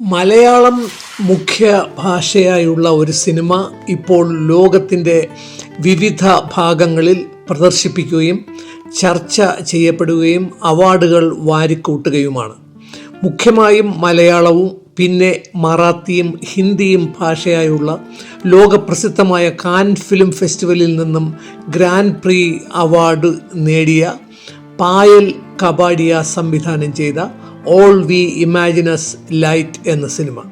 മലയാളം മുഖ്യ ഭാഷയായുള്ള ഒരു സിനിമ ഇപ്പോൾ ലോകത്തിന്റെ വിവിധ ഭാഗങ്ങളിൽ പ്രദർശിപ്പിക്കുകയും ചർച്ച ചെയ്യപ്പെടുകയും അവാർഡുകൾ വാരിക്കൂട്ടുകയുമാണ്. മുഖ്യമായും മലയാളവും പിന്നെ മറാത്തിയും ഹിന്ദിയും ഭാഷയായുള്ള ലോകപ്രസിദ്ധമായ കാൻ ഫിലിം ഫെസ്റ്റിവലിൽ നിന്നും ഗ്രാൻഡ് പ്രീ അവാർഡ് നേടിയ പായൽ കബാഡിയ സംവിധാനം ചെയ്ത all we imagine as light എന്ന സിനിമ.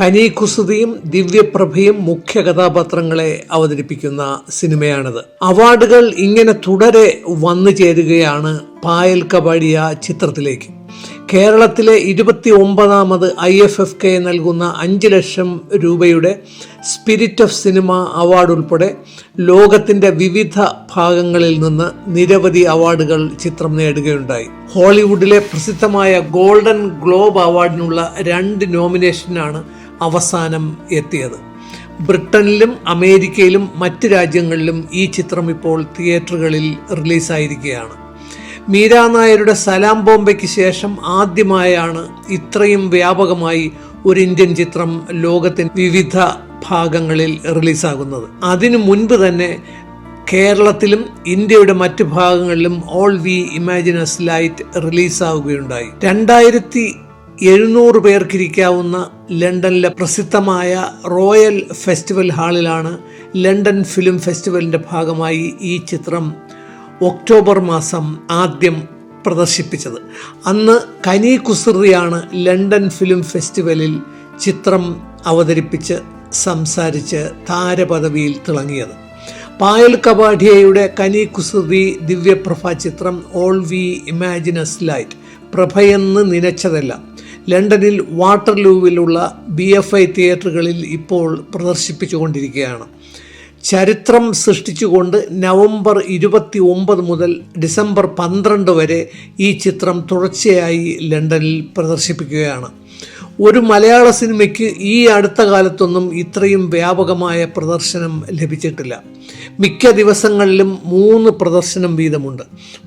കനി കുസുതിയും ദിവ്യപ്രഭയും മുഖ്യ കഥാപാത്രങ്ങളെ അവതരിപ്പിക്കുന്ന സിനിമയാണിത്. അവാർഡുകൾ ഇങ്ങനെ തുടരെ വന്നു ചേരുകയാണ് പായൽ കബാഡിയ ചിത്രത്തിലേക്ക്. കേരളത്തിലെ ഇരുപത്തി ഒമ്പതാമത് ഐ എഫ് എഫ് കെ നൽകുന്ന അഞ്ച് ലക്ഷം രൂപയുടെ സ്പിരിറ്റ് ഓഫ് സിനിമ അവാർഡ് ഉൾപ്പെടെ ലോകത്തിന്റെ വിവിധ ഭാഗങ്ങളിൽ നിന്ന് നിരവധി അവാർഡുകൾ ചിത്രം നേടുകയുണ്ടായി. ഹോളിവുഡിലെ പ്രസിദ്ധമായ ഗോൾഡൻ ഗ്ലോബ് അവാർഡിനുള്ള രണ്ട് നോമിനേഷനാണ് അവസാനം എത്തിയത്. ബ്രിട്ടനിലും അമേരിക്കയിലും മറ്റ് രാജ്യങ്ങളിലും ഈ ചിത്രം ഇപ്പോൾ തിയേറ്ററുകളിൽ റിലീസായിരിക്കുകയാണ്. മീരാ നായരുടെ സലാം ബോംബെക്ക് ശേഷം ആദ്യമായാണ് ഇത്രയും വ്യാപകമായി ഒരു ഇന്ത്യൻ ചിത്രം ലോകത്തിന്റെ വിവിധ ഭാഗങ്ങളിൽ റിലീസാകുന്നത്. അതിനു മുൻപ് തന്നെ കേരളത്തിലും ഇന്ത്യയുടെ മറ്റു ഭാഗങ്ങളിലും all we imagine as light റിലീസാവുകയുണ്ടായി. രണ്ടായിരത്തി എഴുന്നൂറ് പേർക്കിരിക്കാവുന്ന ലണ്ടനിലെ പ്രസിദ്ധമായ റോയൽ ഫെസ്റ്റിവൽ ഹാളിലാണ് ലണ്ടൻ ഫിലിം ഫെസ്റ്റിവലിന്റെ ഭാഗമായി ഈ ചിത്രം ഒക്ടോബർ മാസം ആദ്യം പ്രദർശിപ്പിച്ചത്. അന്ന് കനി കുസൃതിയാണ് ലണ്ടൻ ഫിലിം ഫെസ്റ്റിവലിൽ ചിത്രം അവതരിപ്പിച്ച് സംസാരിച്ച് താരപദവിയിൽ തിളങ്ങിയത്. പായൽ കപാഠിയയുടെ കനി കുസൃതി ദിവ്യപ്രഭ ചിത്രം all we imagine as light പ്രഭയെന്ന് നനച്ചതല്ല. ലണ്ടനിൽ വാട്ടർലൂവിലുള്ള ബി എഫ് ഐ തിയേറ്ററുകളിൽ ഇപ്പോൾ പ്രദർശിപ്പിച്ചുകൊണ്ടിരിക്കുകയാണ്. ചരിത്രം സൃഷ്ടിച്ചുകൊണ്ട് നവംബർ ഇരുപത്തി ഒമ്പത് മുതൽ ഡിസംബർ പന്ത്രണ്ട് വരെ ഈ ചിത്രം തുടർച്ചയായി ലണ്ടനിൽ പ്രദർശിപ്പിക്കുകയാണ്. ഒരു മലയാള സിനിമയ്ക്ക് ഈ അടുത്ത കാലത്തൊന്നും ഇത്രയും വ്യാപകമായ പ്രദർശനം ലഭിച്ചിട്ടില്ല. മിക്ക ദിവസങ്ങളിലും മൂന്ന് പ്രദർശനം വീതമുണ്ട്.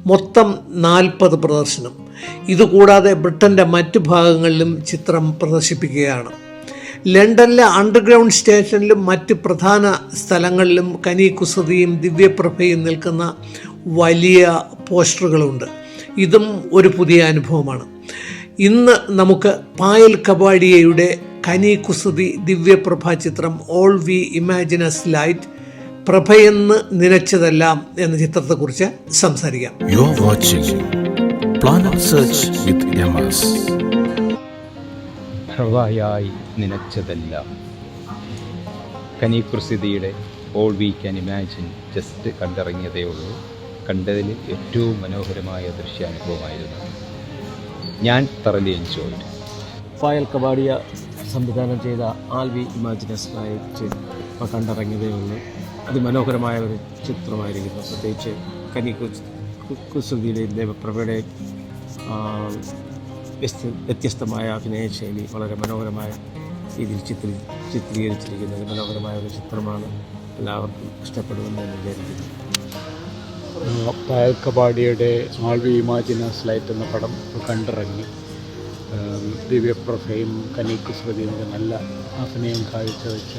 മൊത്തം നാൽപ്പത് പ്രദർശനം. ഇതുകൂടാതെ ബ്രിട്ടന്റെ മറ്റു ഭാഗങ്ങളിലും ചിത്രം പ്രദർശിപ്പിക്കുകയാണ്. ലണ്ടനിലെ അണ്ടർഗ്രൗണ്ട് സ്റ്റേഷനിലും മറ്റ് പ്രധാന സ്ഥലങ്ങളിലും കനി കുസൃതിയും ദിവ്യപ്രഭയും നിൽക്കുന്ന വലിയ പോസ്റ്ററുകളുണ്ട്. ഇതും ഒരു പുതിയ അനുഭവമാണ്. ഇന്ന് നമുക്ക് പായൽ കബാഡിയയുടെ കനി കുസൃതി ദിവ്യപ്രഭ ചിത്രം all we imagine as light പ്രഭയെന്ന് നിലച്ചതെല്ലാം എന്ന ചിത്രത്തെക്കുറിച്ച് സംസാരിക്കാം. You're watching planet search with MS. പ്രഭയായി നനച്ചതെല്ലാം. കനീക്രസിതിയുടെ all we can imagine just കണ്ടിറങ്ങിയതേ ഉള്ളൂ. കണ്ടതിൽ ഏറ്റവും മനോഹരമായ ദൃശ്യാനുഭവമായിരുന്നു. ഞാൻ തറലി എൻജോയ്ഡ് ഫയൽ കബാഡിയ സംവിധാനം ചെയ്ത ആൽവി ഇമാജിനസ് ലൈറ്റ് ഇപ്പോൾ കണ്ടിറങ്ങിയതേ ഉള്ളൂ. അതിമനോഹരമായ ഒരു ചിത്രമായിരിക്കുന്നു. പ്രത്യേകിച്ച് കനി കുസൃതിയുടെയും ദേവപ്രഭയുടെ ആ, വ്യസ്ത- വ്യത്യസ്തമായ അഭിനയ ശൈലി വളരെ മനോഹരമായ രീതിയിൽ ചിത്രീ ഒരു മനോഹരമായ ഒരു ചിത്രമാണ് എല്ലാവർക്കും ഇഷ്ടപ്പെടുമെന്ന് ഞാൻ വിചാരിക്കുന്നു. പായൽ ആൾവി ഇമാജിനസ് ലൈറ്റ് എന്ന പടം കണ്ടിറങ്ങി. ദിവ്യ ദിവ്യപ്രഭയും കനീക്ക് ശ്രുതിയും ഒക്കെ നല്ല അഭിനയം കാഴ്ചവെച്ച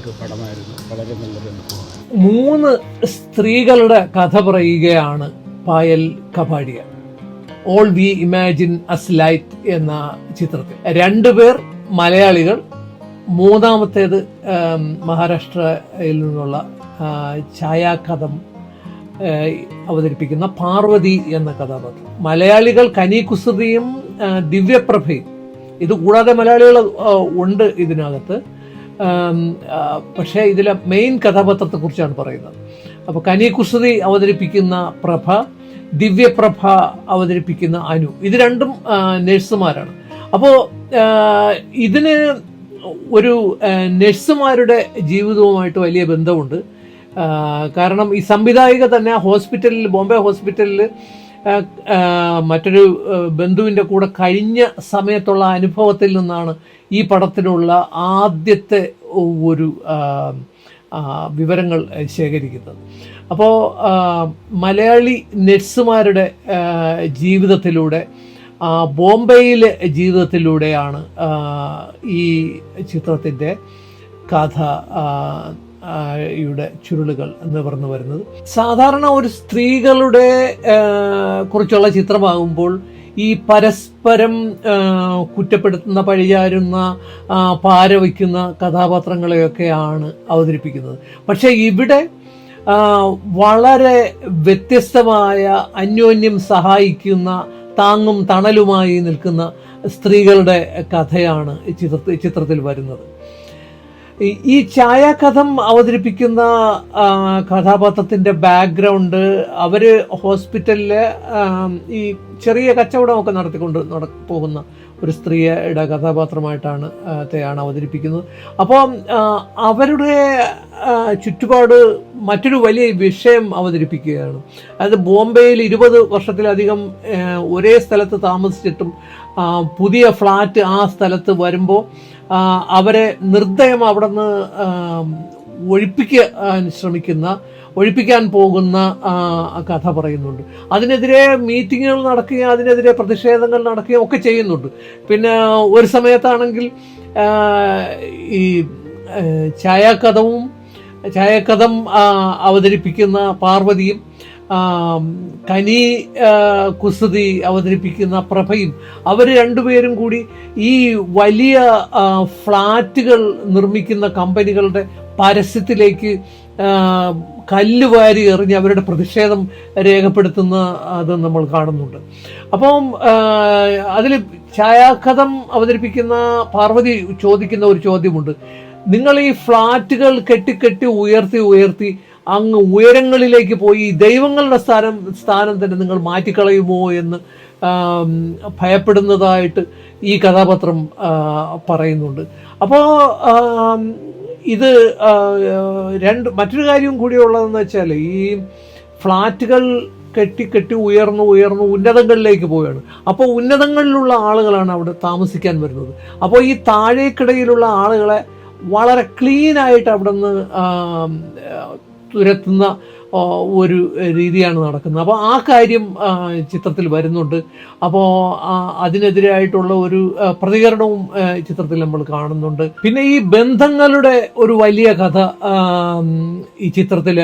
ഒരു പടമായിരുന്നു. വളരെ നല്ലൊരു അനുഭവം. മൂന്ന് സ്ത്രീകളുടെ കഥ പറയുകയാണ് Payal Kapadia all we imagine as light എന്ന ചിത്രത്തിൽ. രണ്ടുപേർ മലയാളികൾ. മൂന്നാമത്തേത് മഹാരാഷ്ട്രയിൽ നിന്നുള്ള ഛായാകഥം അവതരിപ്പിക്കുന്ന പാർവതി എന്ന കഥാപാത്രം. മലയാളികൾ കനി കുസൃതിയും ദിവ്യപ്രഭയും. ഇത് കൂടാതെ മലയാളികൾ ഉണ്ട് ഇതിനകത്ത്. പക്ഷേ ഇതിലെ മെയിൻ കഥാപാത്രത്തെക്കുറിച്ചാണ് പറയുന്നത്. അപ്പോൾ കനി കുസൃതി അവതരിപ്പിക്കുന്ന പ്രഭ ദിവ്യപ്രഭ അവതരിപ്പിക്കുന്ന അനു. ഇത് രണ്ടും നഴ്സുമാരാണ്. അപ്പോൾ ഇതിന് ഒരു നഴ്സുമാരുടെ ജീവിതവുമായിട്ട് വലിയ ബന്ധമുണ്ട്. കാരണം ഈ സംവിധായിക തന്നെ ഹോസ്പിറ്റലിൽ ബോംബെ ഹോസ്പിറ്റലിൽ മറ്റൊരു ബന്ധുവിന്റെ കൂടെ കഴിഞ്ഞ സമയത്തുള്ള അനുഭവത്തിൽ നിന്നാണ് ഈ പടത്തിനുള്ള ആദ്യത്തെ ഒരു വിവരങ്ങൾ ശേഖരിക്കുന്നത്. അപ്പോൾ മലയാളി നെറ്റ്സുമാരുടെ ജീവിതത്തിലൂടെ ബോംബെയിലെ ജീവിതത്തിലൂടെയാണ് ഈ ചിത്രത്തിന്റെ കഥ യുടെ ചുരുളുകൾ നിവർന്നു വരുന്നത്. സാധാരണ ഒരു സ്ത്രീകളുടെ കുറിച്ചുള്ള ചിത്രമാകുമ്പോൾ ഈ പരസ്പരം കുറ്റപ്പെടുത്തുന്ന പഴിചാരുന്ന പാരവയ്ക്കുന്ന പാര വയ്ക്കുന്ന കഥാപാത്രങ്ങളെയൊക്കെയാണ് അവതരിപ്പിക്കുന്നത്. പക്ഷേ ഇവിടെ വളരെ വ്യത്യസ്തമായ അന്യോന്യം സഹായിക്കുന്ന താങ്ങും തണലുമായി നിൽക്കുന്ന സ്ത്രീകളുടെ കഥയാണ് ചിത്രത്തിൽ ചിത്രത്തിൽ വരുന്നത്. ഈ- ഛായാകഥം അവതരിപ്പിക്കുന്ന കഥാപാത്രത്തിന്റെ ബാക്ക്ഗ്രൗണ്ട് അവർ ഹോസ്പിറ്റലിൽ ഈ ചെറിയ കച്ചവടമൊക്കെ നടത്തിക്കൊണ്ട് നട പോകുന്ന ഒരു സ്ത്രീയുടെ കഥാപാത്രമായിട്ടാണ് ത്തെയാണ് അവതരിപ്പിക്കുന്നത്. അപ്പോൾ അവരുടെ ചുറ്റുപാട് മറ്റൊരു വലിയ വിഷയം അവതരിപ്പിക്കുകയാണ്. അതായത് ബോംബെയിൽ ഇരുപത് വർഷത്തിലധികം ഒരേ സ്ഥലത്ത് താമസിച്ചിട്ടും പുതിയ ഫ്ലാറ്റ് ആ സ്ഥലത്ത് വരുമ്പോൾ അവരെ നിർദ്ദയം അവിടെ നിന്ന് ഒഴിപ്പിക്കാൻ ശ്രമിക്കുന്ന ഒഴിപ്പിക്കാൻ പോകുന്ന കഥ പറയുന്നുണ്ട്. അതിനെതിരെ മീറ്റിങ്ങുകൾ നടക്കുകയും അതിനെതിരെ പ്രതിഷേധങ്ങൾ നടക്കുകയും ഒക്കെ ചെയ്യുന്നുണ്ട്. പിന്നെ ഒരു സമയത്താണെങ്കിൽ ഈ ഛായാകഥവും ഛായാകഥം അവതരിപ്പിക്കുന്ന പാർവതിയും കനി കുസൃതി അവതരിപ്പിക്കുന്ന പ്രഭയും. അവർ രണ്ടുപേരും കൂടി ഈ വലിയ ഫ്ലാറ്റുകൾ നിർമ്മിക്കുന്ന കമ്പനികളുടെ പരസ്യത്തിലേക്ക് കല്ല് വാരി എറിഞ്ഞ് അവരുടെ പ്രതിഷേധം രേഖപ്പെടുത്തുന്ന അത് നമ്മൾ കാണുന്നുണ്ട്. അപ്പം അതിൽ ഛായാകഥം അവതരിപ്പിക്കുന്ന പാർവതി ചോദിക്കുന്ന ഒരു ചോദ്യമുണ്ട്. നിങ്ങൾ ഈ ഫ്ലാറ്റുകൾ കെട്ടിക്കെട്ടി ഉയർത്തി ഉയർത്തി അങ്ങ് ഉയരങ്ങളിലേക്ക് പോയി ദൈവങ്ങളുടെ സ്ഥാനം സ്ഥാനം തന്നെ നിങ്ങൾ മാറ്റിക്കളയുമോ എന്ന് ഭയപ്പെടുന്നതായിട്ട് ഈ കഥാപാത്രം പറയുന്നുണ്ട്. അപ്പോൾ ഇത് രണ്ട് മറ്റൊരു കാര്യം കൂടി ഉള്ളതെന്ന് വെച്ചാൽ ഈ ഫ്ലാറ്റുകൾ കെട്ടി കെട്ടി ഉയർന്നു ഉയർന്നു ഉന്നതങ്ങളിലേക്ക് പോവുകയാണ്. അപ്പോൾ ഉന്നതങ്ങളിലുള്ള ആളുകളാണ് അവിടെ താമസിക്കാൻ വരുന്നത്. അപ്പോൾ ഈ താഴേക്കിടയിലുള്ള ആളുകളെ വളരെ ക്ലീനായിട്ട് അവിടെ നിന്ന് തുരത്തുന്ന ഒരു രീതിയാണ് നടക്കുന്നത്. അപ്പോൾ ആ കാര്യം ചിത്രത്തിൽ വരുന്നുണ്ട്. അപ്പോൾ അതിനെതിരായിട്ടുള്ള ഒരു പ്രതികരണവും ചിത്രത്തിൽ നമ്മൾ കാണുന്നുണ്ട്. പിന്നെ ഈ ബന്ധങ്ങളുടെ ഒരു വലിയ കഥ ഈ ചിത്രത്തിൽ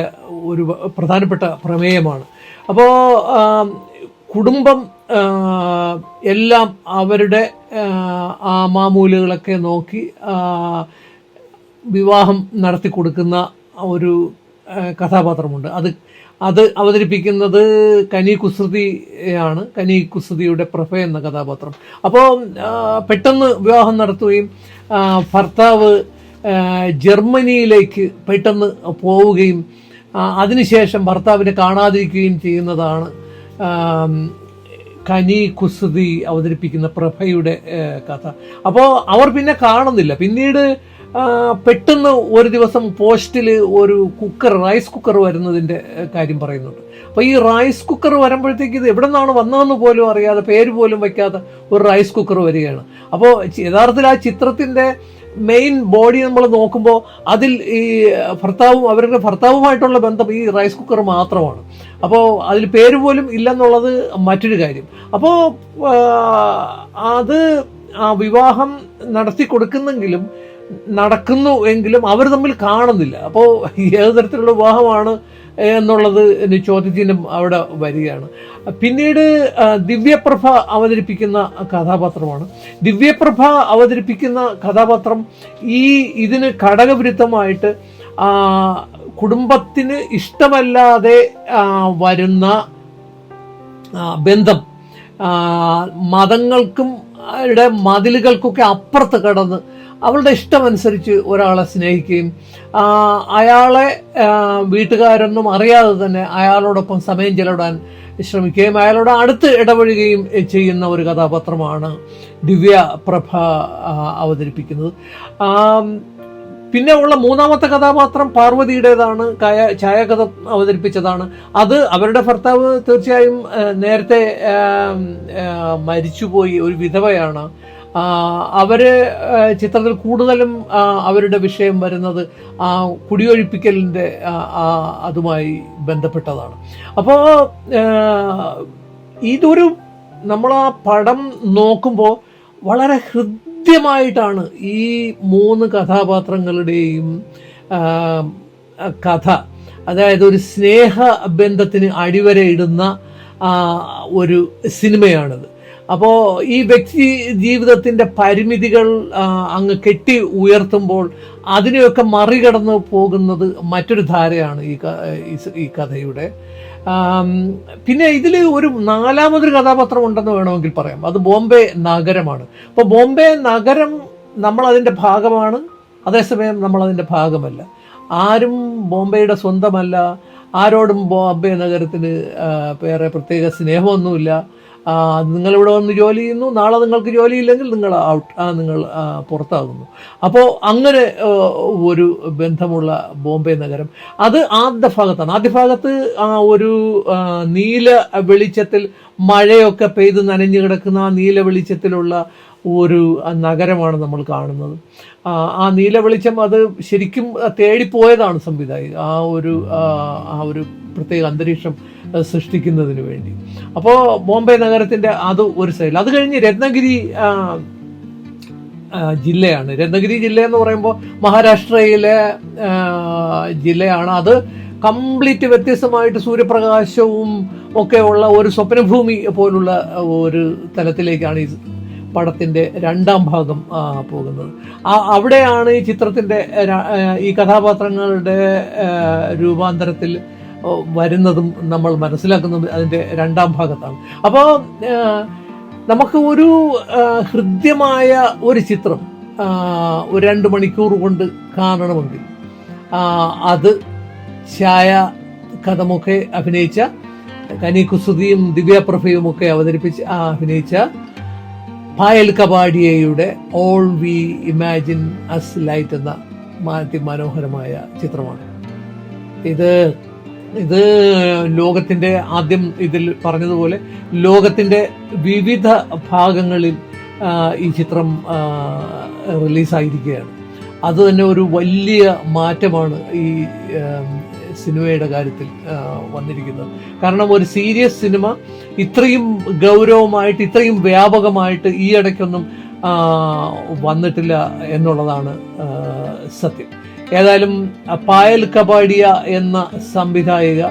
ഒരു പ്രധാനപ്പെട്ട പ്രമേയമാണ്. അപ്പോൾ കുടുംബം എല്ലാം അവരുടെ ആ, മാമൂലുകളൊക്കെ നോക്കി വിവാഹം നടത്തി കൊടുക്കുന്ന ഒരു കഥാപാത്രമുണ്ട്. അത് അത് അവതരിപ്പിക്കുന്നത് കനി കുസൃതി ആണ് കനി കുസൃതിയുടെ പ്രഭ എന്ന കഥാപാത്രം. അപ്പോൾ പെട്ടെന്ന് വിവാഹം നടത്തുകയും ഭർത്താവ് ജർമ്മനിയിലേക്ക് പെട്ടെന്ന് പോവുകയും അതിനുശേഷം ഭർത്താവിനെ കാണാതിരിക്കുകയും ചെയ്യുന്നതാണ് കനി കുസൃതി അവതരിപ്പിക്കുന്ന പ്രഭയുടെ കഥ. അപ്പോൾ അവർ പിന്നെ കാണുന്നില്ല. പിന്നീട് പെട്ടെന്ന് ഒരു ദിവസം പോസ്റ്റിൽ ഒരു കുക്കർ റൈസ് കുക്കർ വരുന്നതിന്റെ കാര്യം പറയുന്നുണ്ട്. അപ്പോൾ ഈ റൈസ് കുക്കർ വരുമ്പോഴത്തേക്ക് ഇത് എവിടെ നിന്നാണ് വന്നതെന്ന് പോലും അറിയാതെ പേര് പോലും വയ്ക്കാത്ത ഒരു റൈസ് കുക്കർ വരികയാണ്. അപ്പോൾ യഥാർത്ഥത്തിൽ ആ ചിത്രത്തിന്റെ മെയിൻ ബോഡി നമ്മൾ നോക്കുമ്പോൾ അതിൽ ഈ ഭർത്താവും അവരുടെ ഭർത്താവുമായിട്ടുള്ള ബന്ധം ഈ റൈസ് കുക്കർ മാത്രമാണ്. അപ്പോൾ അതിൽ പേര് പോലും ഇല്ലെന്നുള്ളത് മറ്റൊരു കാര്യം. അപ്പോൾ അത് ആ വിവാഹം നടത്തി കൊടുക്കുന്നെങ്കിലും നടക്കുന്നു എങ്കിലും അവർ തമ്മിൽ കാണുന്നില്ല. അപ്പോൾ ഏത് തരത്തിലുള്ള വിവാഹമാണ് എന്നുള്ളത് ഒരു ചോദ്യചിഹ്നം അവിടെ വരികയാണ്. പിന്നീട് ദിവ്യപ്രഭ അവതരിപ്പിക്കുന്ന കഥാപാത്രമാണ്. ദിവ്യപ്രഭ അവതരിപ്പിക്കുന്ന കഥാപാത്രം ഈ ഇതിന് ഘടകവിരുദ്ധമായിട്ട് കുടുംബത്തിന് ഇഷ്ടമല്ലാതെ വരുന്ന ബന്ധം മതങ്ങൾക്കും മതിലുകൾക്കൊക്കെ അപ്പുറത്ത് കടന്ന് അവളുടെ ഇഷ്ടമനുസരിച്ച് ഒരാളെ സ്നേഹിക്കുകയും അയാളെ വീട്ടുകാരൊന്നും അറിയാതെ തന്നെ അയാളോടൊപ്പം സമയം ചെലവിടാൻ ശ്രമിക്കുകയും അയാളോട് അടുത്ത് ഇടപഴകുകയും ചെയ്യുന്ന ഒരു കഥാപാത്രമാണ് ദിവ്യ പ്രഭ അവതരിപ്പിക്കുന്നത്. പിന്നെ ഉള്ള മൂന്നാമത്തെ കഥാപാത്രം പാർവതിയുടേതാണ് കായ ഛായാകഥ അവതരിപ്പിച്ചതാണ്. അത് അവരുടെ ഭർത്താവ് തീർച്ചയായും നേരത്തെ മരിച്ചുപോയി ഒരു വിധവയാണ്. അവർ ചിത്രത്തിൽ കൂടുതലും അവരുടെ വിഷയം വരുന്നത് ആ കുടിയൊഴിപ്പിക്കലിന്റെ അതുമായി ബന്ധപ്പെട്ടതാണ്. അപ്പോൾ ഇതൊരു നമ്മൾ ആ പടം നോക്കുമ്പോൾ വളരെ ഹൃദ്യമായിട്ടാണ് ഈ മൂന്ന് കഥാപാത്രങ്ങളുടെയും കഥ അതായത് ഒരു സ്നേഹ ബന്ധത്തിന് അടിവരയിടുന്ന ഒരു സിനിമയാണിത്. അപ്പോൾ ഈ വ്യക്തി ജീവിതത്തിന്റെ പരിമിതികൾ അങ്ങ് കെട്ടി ഉയർത്തുമ്പോൾ അതിനെയൊക്കെ മറികടന്ന് പോകുന്നത് മറ്റൊരു ധാരയാണ് ഈ ഈ കഥയുടെ. പിന്നെ ഇതിൽ ഒരു നാലാമതൊരു കഥാപാത്രം ഉണ്ടെന്ന് വേണമെങ്കിൽ പറയാം. അത് ബോംബെ നഗരമാണ്. അപ്പോൾ ബോംബെ നഗരം നമ്മൾ അതിന്റെ ഭാഗമാണ്. അതേസമയം നമ്മൾ അതിന്റെ ഭാഗമല്ല. ആരും ബോംബെയുടെ സ്വന്തമല്ല. ആരോടും ബോംബെ നഗരത്തിന് വേറെ പ്രത്യേക സ്നേഹമൊന്നുമില്ല. നിങ്ങളിവിടെ വന്ന് ജോലി ചെയ്യുന്നു. നാളെ നിങ്ങൾക്ക് ജോലിയില്ലെങ്കിൽ നിങ്ങൾ ഔട്ട് നിങ്ങൾ പുറത്താകുന്നു. അപ്പോൾ അങ്ങനെ ഒരു ബന്ധമുള്ള ബോംബെ നഗരം. അത് ആദ്യ ഭാഗത്താണ്. ആദ്യ ഭാഗത്ത് ഒരു നീല വെളിച്ചത്തിൽ മഴയൊക്കെ പെയ്ത് നനഞ്ഞു കിടക്കുന്ന ആ നീല വെളിച്ചത്തിലുള്ള ഒരു നഗരമാണ് നമ്മൾ കാണുന്നത്. ആ, നീല വെളിച്ചം അത് ശരിക്കും തേടിപ്പോയതാണ് സംവിധായകൻ. ആ ഒരു ആ, ഒരു പ്രത്യേക അന്തരീക്ഷം സൃഷ്ടിക്കുന്നതിന് വേണ്ടി. അപ്പോൾ ബോംബെ നഗരത്തിന്റെ അത് ഒരു സൈഡിൽ അത് കഴിഞ്ഞ് രത്നഗിരി ജില്ലയാണ്. രത്നഗിരി ജില്ല എന്ന് പറയുമ്പോൾ മഹാരാഷ്ട്രയിലെ ജില്ലയാണ്. അത് കംപ്ലീറ്റ് വ്യത്യസ്തമായിട്ട് സൂര്യപ്രകാശവും ഒക്കെ ഉള്ള ഒരു സ്വപ്നഭൂമി പോലുള്ള ഒരു തലത്തിലേക്കാണ് ഈ പടത്തിന്റെ രണ്ടാം ഭാഗം പോകുന്നത്. ആ അവിടെയാണ് ഈ ചിത്രത്തിന്റെ ഈ കഥാപാത്രങ്ങളുടെ രൂപാന്തരത്തിൽ വരുന്നതും നമ്മൾ മനസ്സിലാക്കുന്നതും അതിന്റെ രണ്ടാം ഭാഗത്താണ്. അപ്പോൾ നമുക്ക് ഒരു ഹൃദ്യമായ ഒരു ചിത്രം ഒരു രണ്ട് മണിക്കൂർ കൊണ്ട് കാണണമെങ്കിൽ അത് ഛായ കഥമൊക്കെ അഭിനയിച്ച കനി കുസുതിയും ദിവ്യപ്രഭയും ഒക്കെ അവതരിപ്പിച്ച് അഭിനയിച്ച Payal കപാഡിയയുടെ all we imagine as light എന്ന മാറ്റി മനോഹരമായ ചിത്രമാണ്. ഇത് ഇത് ലോകത്തിന്റെ ആദ്യം ഇതിൽ പറഞ്ഞതുപോലെ ലോകത്തിന്റെ വിവിധ ഭാഗങ്ങളിൽ ഈ ചിത്രം റിലീസായിരിക്കുകയാണ്. അത് തന്നെ ഒരു വലിയ മാറ്റമാണ് ഈ സിനിമയുടെ കാര്യത്തിൽ വന്നിരിക്കുന്നത്. കാരണം ഒരു സീരിയസ് സിനിമ ഇത്രയും ഗൗരവമായിട്ട് ഇത്രയും വ്യാപകമായിട്ട് ഈ ഇടയ്ക്കൊന്നും വന്നിട്ടില്ല എന്നുള്ളതാണ് സത്യം. ഏതായാലും പായൽ കപാടിയ എന്ന സംവിധായിക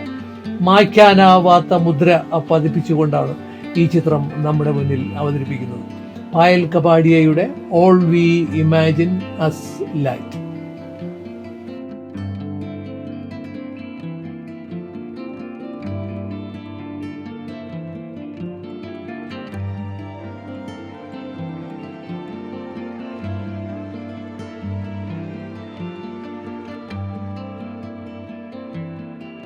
മായ്ക്കാനാവാത്ത മുദ്ര പതിപ്പിച്ചുകൊണ്ടാണ് ഈ ചിത്രം നമ്മുടെ മുന്നിൽ അവതരിപ്പിക്കുന്നത്. Payal കപാടിയയുടെ all we imagine as light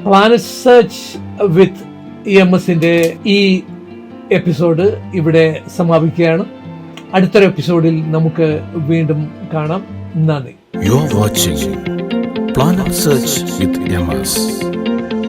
planet search with E M എസിന്റെ ഈ എപ്പിസോഡ് ഇവിടെ സമാപിക്കുകയാണ്. അടുത്തൊരു എപ്പിസോഡിൽ നമുക്ക് വീണ്ടും കാണാം. നന്ദി. You are watching watching search with M MS.